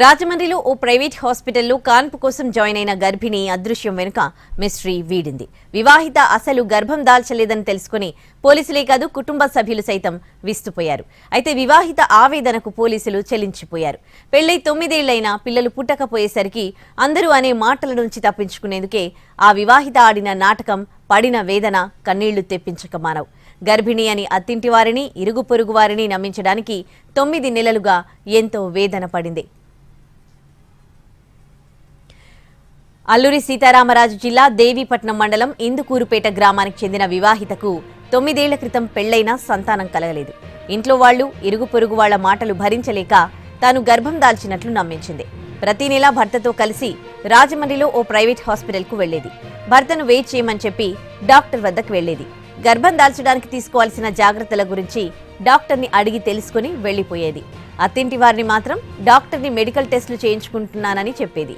రాజమండ్రిలో ఓ ప్రైవేట్ హాస్పిటల్లో కాన్పు కోసం జాయిన్ అయిన గర్భిణి అదృశ్యం వెనుక మిస్ట్రీ వీడింది. వివాహిత అసలు గర్భం దాల్చలేదని తెలుసుకుని పోలీసులే కాదు కుటుంబ సభ్యులు సైతం విస్తుపోయారు. అయితే వివాహిత ఆవేదనకు పోలీసులు చెల్లించిపోయారు పెళ్ళై తొమ్మిదేళ్ళైనా పిల్లలు పుట్టకపోయేసరికి అందరూ అనే మాటల నుంచి తప్పించుకునేందుకే ఆ వివాహిత ఆడిన నాటకం పడిన వేదన కన్నీళ్ళు తెప్పించక మానవు. గర్భిణి అని అత్తింటి వారిని ఇరుగు పొరుగు వారిని నమ్మించడానికి తొమ్మిది నెలలుగా ఎంతో వేదన పడింది. అల్లూరి సీతారామరాజు జిల్లా దేవీపట్నం మండలం ఇందుకూరుపేట గ్రామానికి చెందిన వివాహితకు తొమ్మిదేళ్ళ క్రితం పెళ్ళైనా సంతానం కలగలేదు. ఇంట్లో వాళ్ళు ఇరుగు పొరుగు వాళ్ళ మాటలు భరించలేక తాను గర్భం దాల్చినట్లు నమ్మించింది. ప్రతి నెలా భర్తతో కలిసి రాజమండ్రిలో ఓ ప్రైవేట్ హాస్పిటల్కు వెళ్ళేది భర్తను వెయిట్ చేయమని చెప్పి డాక్టర్ వద్దకు వెళ్ళేది గర్భం దాల్చడానికి తీసుకోవాల్సిన జాగ్రత్తల గురించి డాక్టర్ని అడిగి తెలుసుకుని వెళ్ళిపోయేది అత్తింటి వారిని మాత్రం డాక్టర్ని మెడికల్ టెస్టులు చేయించుకుంటున్నానని చెప్పేది.